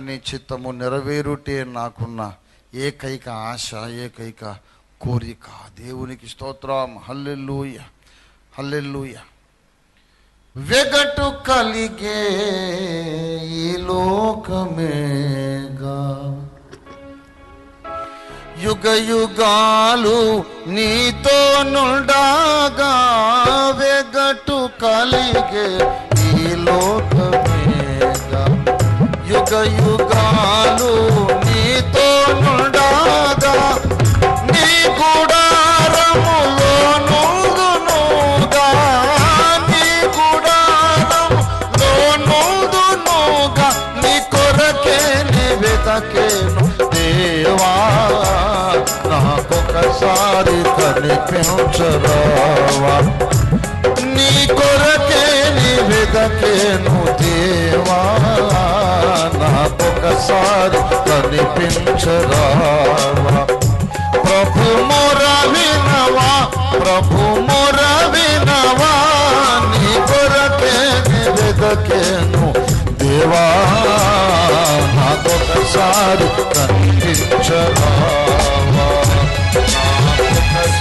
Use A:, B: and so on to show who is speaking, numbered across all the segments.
A: నీ చిత్తము నెరవేరుటే నాకున్న ఏకైక ఆశ ఏకైక కోరిక. దేవునికి స్తోత్రం. హల్లెలూయ. హల్లెలూయ. వెగటు కలిగే ఈ లోకమేగా యుగ యుగాలు నీతో నుండగా. వెగటు కలిగే యుగ నీతో నుండగా నీ గుడారములో నుందునుగా నీ గుడారములో నుందునుగా నీ కొరకే నీ వెతకేను దేవా నాకొకసారి కనిపించరావా నీ కొరకే నీ వెదకేను प्रसाद कनिपिंछ रामा। प्रभु मोरा विनवा, प्रभु मोरा विनवा निबर के निवेद के नो देवा। हाथों के भागो प्रसाद कनिपिंछ रामा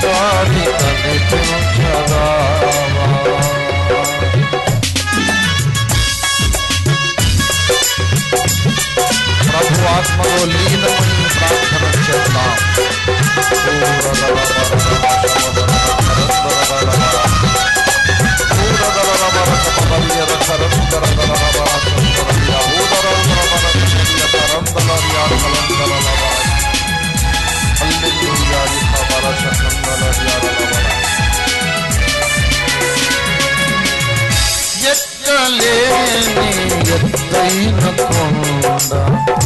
A: सारी ఆత్మలో లీనమని ప్రార్థన చేద్దాం ఎక్కలేని ఎత్తైన కొండ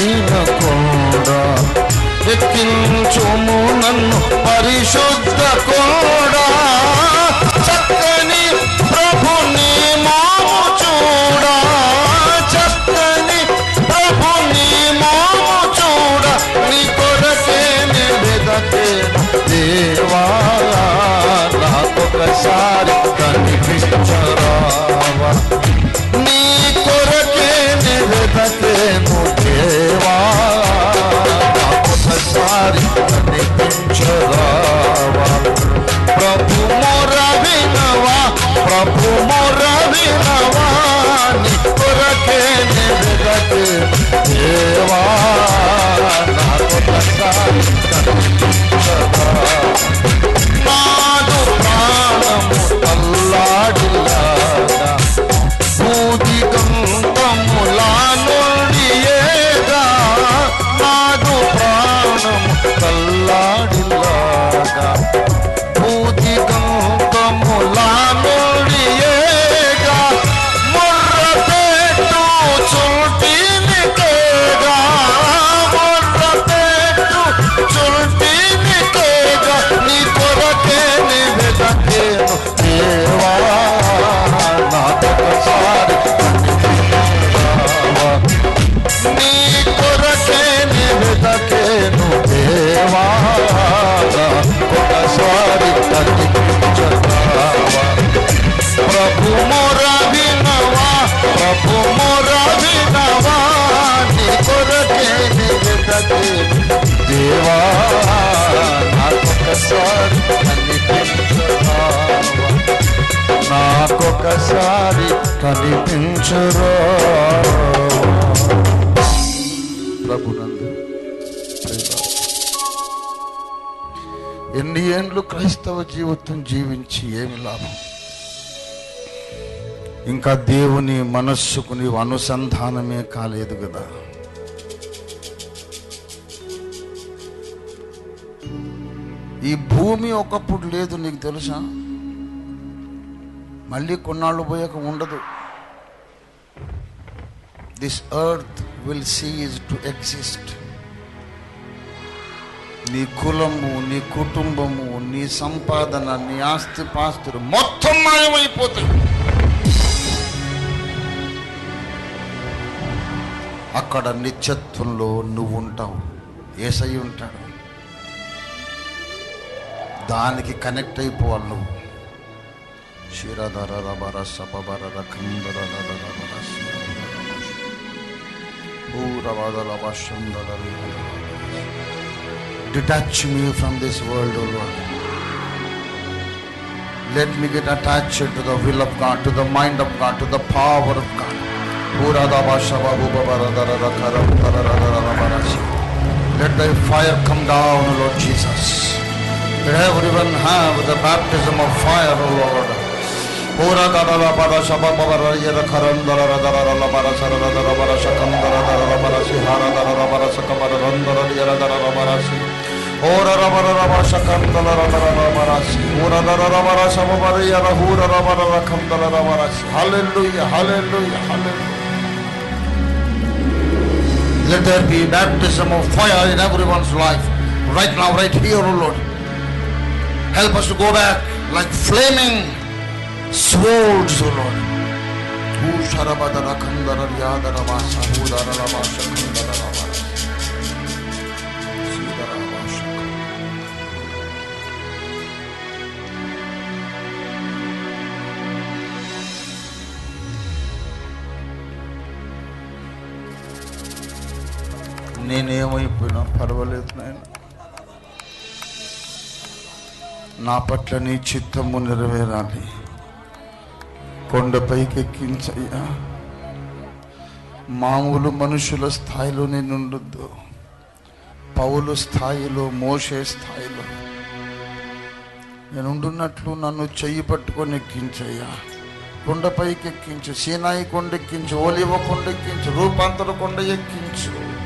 A: ఎత్తైన కొండ ఎక్కించుము నన్ను పరిశుద్ధ కొండ చక్కని ప్రభుని మోము చూడ చక్కని ప్రభుని మోము చూడ నీ కొరకే నీ వెదకేను దేవా నాకొకసారి కనిపించరావా Yeah. నాకు దేవా నాకొకసారి కనిపించరావా. నాకొకసారి కనిపించరా ప్రభునందు ఎన్ని ఏండ్లు క్రైస్తవ జీవితం జీవించి ఏమి లాభం? ఇంకా దేవుని మనస్సుకు నీవు అనుసంధానమే కాలేదు కదా. ఈ భూమి ఒకప్పుడు లేదు నీకు తెలుసా? మళ్ళీ కొన్నాళ్ళు పోయాక ఉండదు. This earth will cease to exist నీ కులము నీ కుటుంబము నీ సంపాదన నీ ఆస్తి పాస్తులు మొత్తం మాయమైపోతాయి. అక్కడ నిత్యత్వంలో నువ్వు ఉంటావు. ఏసై ఉంటాడు. దానికి కనెక్ట్ అయిపోవాలి నువ్వు శిరధర రబర సబర రకందర రబర పూరవదల వశందర detach me from this world O lord let me get attached to the will of God, to the mind of God, to the power of God. Let thy fire come down, O Lord Jesus. Let everyone have the baptism of fire, O Lord. Pura dadala para shaba babara yera karandara radara rala para sarara dara para shakandara dara para sihara dara para sakamara randara yera dara para si. Ora rabara raba shakandala radara para si. Ora dara rabara shaba bara yera hura rabara rakandala rabara si. Hallelujah, hallelujah, hallelujah. Let there be baptism of fire in everyone's life. Right now, right here, O Lord. Help us to go back like flaming swords, O Lord. Hu sharabadara kandara yadara vasa hudara ravasha kandara ravasa. Sidara ravasha. నేనేమైపోయినా పర్వాలేదు నాయన నా పట్ల నీ చిత్తము నెరవేరాలి. కొండపైకి ఎక్కించయ్యా మామూలు మనుషుల స్థాయిలో నేను ఉండొద్దు పౌలు స్థాయిలో మోసే స్థాయిలో. నేను ఉండున్నట్లు నన్ను చెయ్యి పట్టుకొని ఎక్కించయ్యా. కొండపైకి ఎక్కించు సీనాయి కొండ ఎక్కించు ఓలివ కొండ ఎక్కించు రూపాంతర కొండ ఎక్కించు.